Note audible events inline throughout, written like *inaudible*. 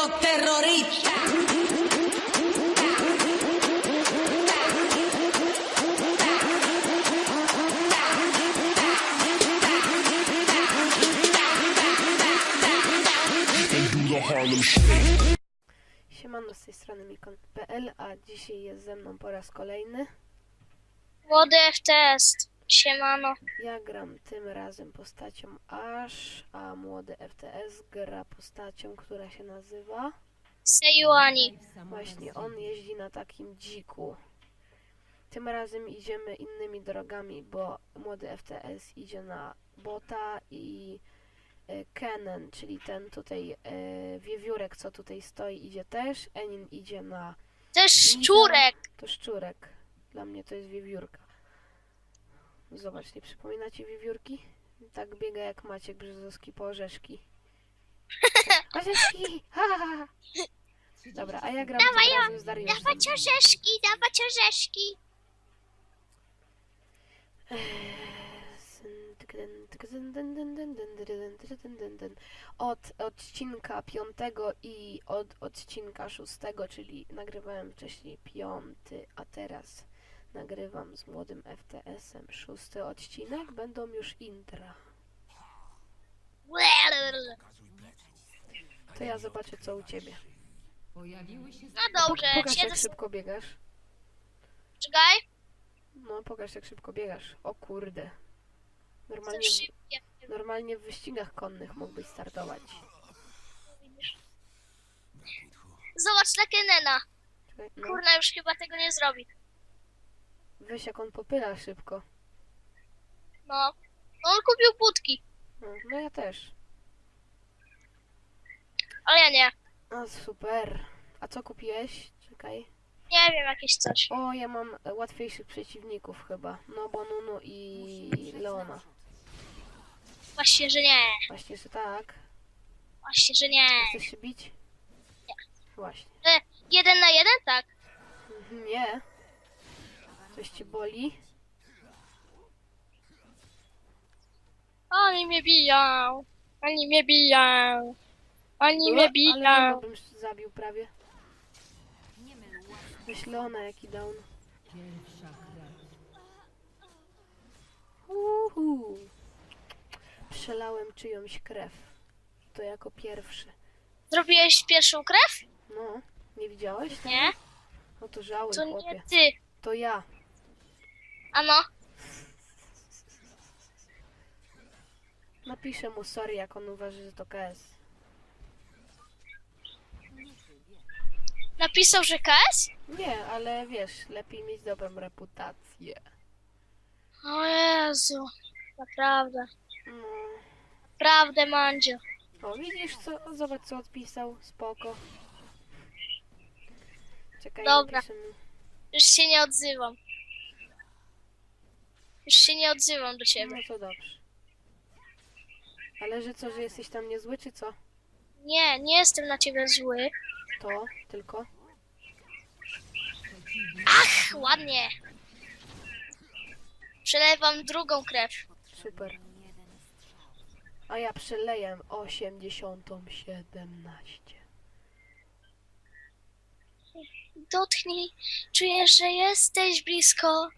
los terroristas. Siemano, z tej strony Mikon.pl, a dzisiaj jest ze mną po raz kolejny. Młody FTS. Siemano. Ja gram tym razem postacią Ash, a młody FTS gra postacią, która się nazywa... Seyuani. Właśnie, on jeździ na takim dziku. Tym razem idziemy innymi drogami, bo młody FTS idzie na bota i e, Kennen, czyli ten tutaj e, wiewiórek, co tutaj stoi, idzie też. Enin idzie na Też szczurek. To szczurek. Dla mnie to jest wiewiórka. Zobacz, nie przypominacie wiewiórki? Tak biega jak Maciek Brzezowski po orzeszki. Orzeszki! Ha, ha, ha. Dobra, a ja gram Dawaj, tym razem z Dariuszem. Dawać orzeszki, dawać orzeszki. Od odcinka piątego i od odcinka szóstego, czyli nagrywałem wcześniej piąty, a teraz nagrywam z młodym FTS-em szósty odcinek, będą już intra. To ja zobaczę co u ciebie. No dobrze, Pokaż jak szybko biegasz. Czekaj. No, pokaż jak szybko biegasz. O kurde. Normalnie, w- normalnie w wyścigach konnych mógłbyś startować. Zobacz na Kenena. Czekaj, no. Kurna już chyba tego nie zrobi. Weź jak on popyla szybko. No. No on kupił budki, No, no ja też. ale ja nie. No super. A co kupiłeś? Czekaj. Nie wiem, jakieś coś. O, ja mam e, łatwiejszych przeciwników chyba. No, bo Nunu i Leona. Właśnie, że nie. Właśnie, że tak. Właśnie, że nie. Chcesz się bić? Nie. Właśnie. E, jeden na jeden? Tak. Mhm, Nie. Coś cię boli? Oni mnie biją. Oni mnie biją. Oni mnie Ale biją. Bym zabił prawie. Weź Leona jaki down. Uhu. Przelałem czyjąś krew. To jako pierwszy. Zrobiłeś pierwszą krew? No, nie widziałeś? Nie. No to żałuj, To chłopie. nie ty. To ja. Ano. Napiszę mu sorry, jak on uważa, że to KS. Napisał, że KS? Nie, ale wiesz, lepiej mieć dobrą reputację. O Jezu. Naprawdę. No. Naprawdę, Mandzio. O, widzisz co? Zobacz co odpisał. Spoko. Czekaj, Dobra. napiszę mu. Już się nie odzywam. Już się nie odzywam do ciebie. No to dobrze. Ale że co, że jesteś tam niezły, czy co? Nie, nie jestem na ciebie zły. To tylko. Ach, ładnie. Przelewam drugą krew. Super. A ja przeleję 8017. Dotknij, czujesz, że jesteś blisko.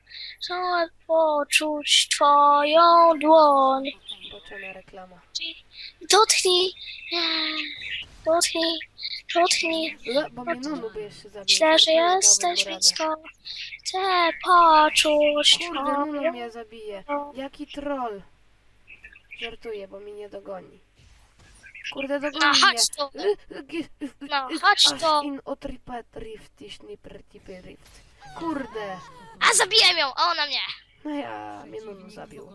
Chcę poczuć twoją dłoń. Boczona reklama. Dotknij, dotknij, dotknij. Bo mnie Nunu jeszcze. Myślę, że jesteś blisko. Chcę poczuć Kurde, Nunu twoją mnie zabije. Jaki troll. Żartuję, bo mnie nie dogoni. Kurde, dogoni No, mnie. chodź tu. Y, y, y, No, chodź tu. In rift, rift. Kurde. A zabiłem ją, a ona mnie. No ja, mnie Nunu zabił.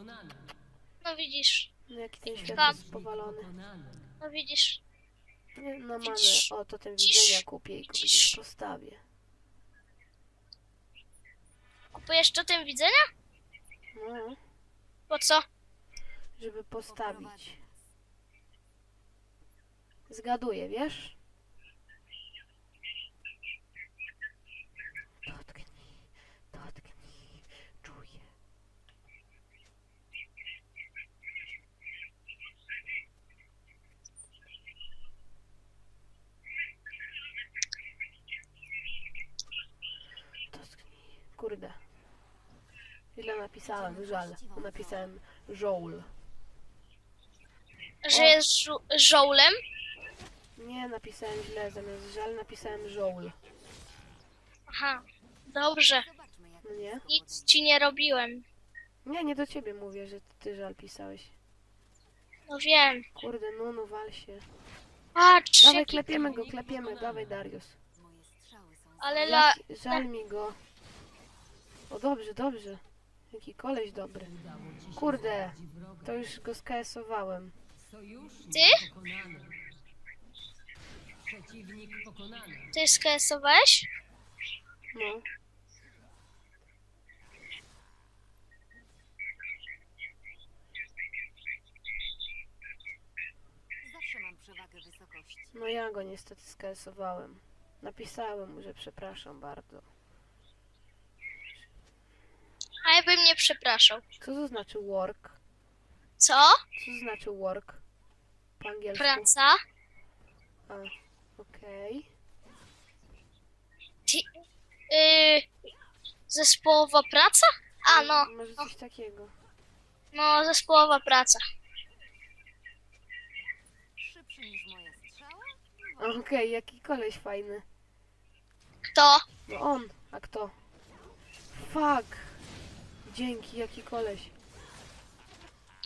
No widzisz, No jaki ten świat jest powalony. no widzisz. Nie, no mamy, Widzisz? o to ten widzenia kupię i go Widzisz? gdzieś postawię. Kupujesz totem widzenia? No, Po co? żeby postawić zgaduję, wiesz? Dotknij, dotknij, kurde. Ile napisałem? Żal. Napisałem żoł. Że jest żu- nie, napisałem źle, zamiast żal napisałem żoł. Aha, dobrze. No nie? Nic ci nie robiłem. Nie, nie do ciebie mówię, że ty żal pisałeś. No wiem. Kurde, no, no wal się. Patrz, Dawaj, jaki... klepiemy go, klepiemy, dawaj Darius. ale la... Jak, żal mi go. O dobrze, dobrze. Jaki koleś dobry. Kurde, to już go skasowałem. Ty? Przeciwnik pokonany. Ty skresowałeś? No. Zawsze mam przewagę wysokości. No ja go niestety skasowałem. Napisałem mu, że przepraszam bardzo. A ja bym nie przepraszał. Co to znaczy work? Co? Co to znaczy work? Po angielsku. Praca? A, okej. Yy, zespołowa praca? A no, Może coś takiego. no zespołowa praca. Szybszy niż moja strzała? Okej, jaki koleś fajny. Kto? No on, a kto? Fuck! Dzięki, jaki koleś.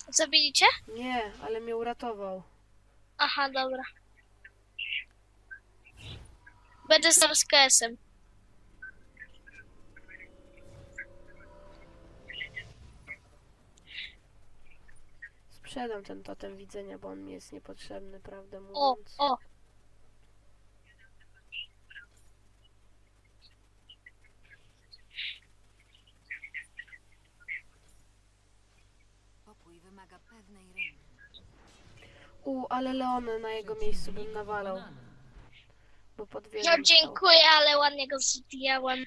Zabili cię? Nie, ale mnie uratował. Aha, dobra. Będę znał z KS-em. Sprzedam ten totem widzenia, bo on mi jest niepotrzebny, prawdę O, mówiąc. o. Pokój wymaga pewnej ręki. U, ale Leony na jego miejscu bym nawalał. Bo pod wieżą No dziękuję, ale ładnie go zdjąłem.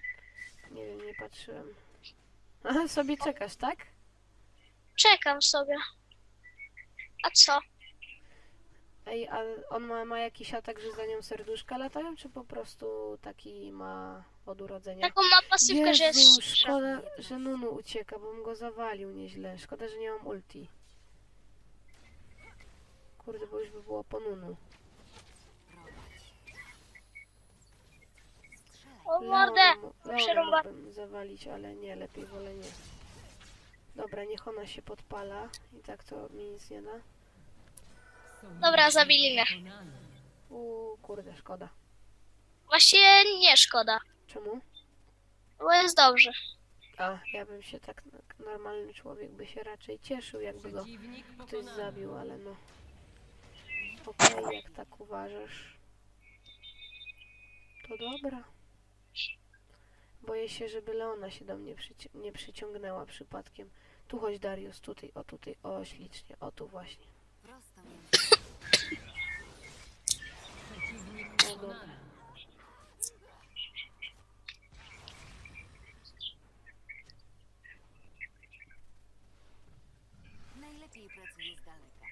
Nie wiem, nie patrzyłem. *laughs* Aha, sobie czekasz, tak? Czekam sobie. A co? Ej, a on ma, ma jakiś atak, że za nią serduszka latają, czy po prostu taki ma od urodzenia? Taką ma pasywkę, że jest szybsza. szkoda, że Nunu ucieka, bo bym go zawalił nieźle. Szkoda, że nie mam ulti. Kurde, bo już by było po Nunu. O mordę! Leona, Leona przerąba- mógłbym zawalić, ale nie, lepiej wolę nie. Dobra, niech ona się podpala i tak to mi nic nie da. Dobra, zabili mnie. Uuu, kurde, szkoda. Właściwie nie szkoda, Czemu? bo jest dobrze. A, ja bym się tak, normalny człowiek by się raczej cieszył, jakby go Przeciwnik ktoś pokonany. zabił, ale no. Okej, jak tak uważasz. To dobra. Boję się, żeby Leona się do mnie przyci- nie przyciągnęła przypadkiem. Tu chodź Darius, tutaj, o tutaj, o ślicznie, o tu właśnie. Prosto między Przeciwnik O dobra. pokonany. Najlepiej pracuje z daleka.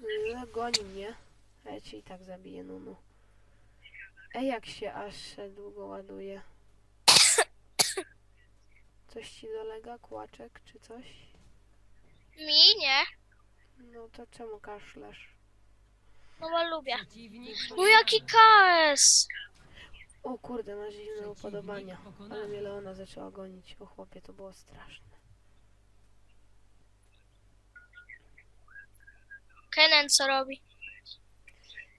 Yy, Goni mnie. A ja cię i tak zabiję, Nunu. Ej, jak się aż się długo ładuje. Coś ci dolega, kłaczek czy coś? Mi nie, No to czemu kaszlasz? no bo lubię. No jaki KS! O kurde, masz dziwne upodobania. Ale mnie Leona zaczęła gonić. O chłopie, to było straszne. Kenen co robi?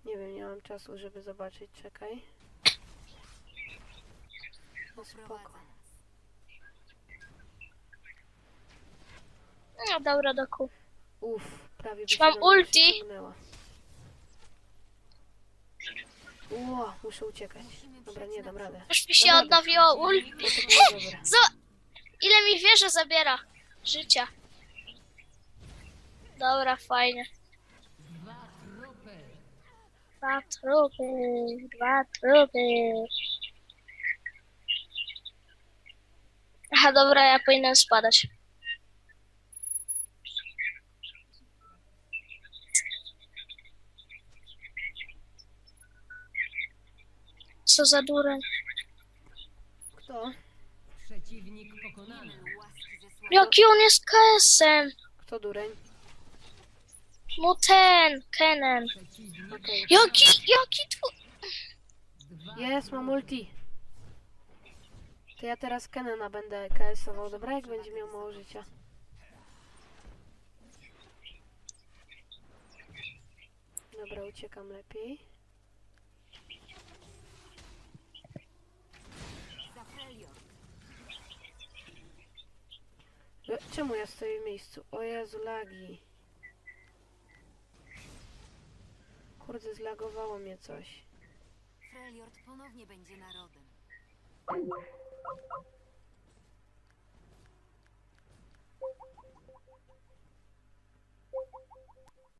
Nie wiem, nie mam czasu, żeby zobaczyć. Czekaj. No spoko. No dobra, doku. Uff, prawie by się mam do mnie ulti? przyciągnęła. Ło, muszę uciekać. Dobra, nie dam radę. Już mi się Dobra, odnowiło ul... No to było dobre. Zo... Ile mi wieże zabiera? Życia. Dobra, fajnie. Dwa trupy, dwa trupy. Aha, dobra, ja powinienem spadać. Co za dureń. Kto? Przeciwnik pokonany. Jaki on jest KS-em? Kto dureń? No ten, Kenen. Okej. Jaki, jaki. Dwa Jest, mam trupy. ulti. To ja teraz Kenena będę KS-ował, dobra? Jak będzie miał mało życia. Dobra, uciekam lepiej. E, Czemu ja stoję w miejscu? O Jezu, lagi. Kurde, zlagowało mnie coś. Freljord ponownie będzie narodem.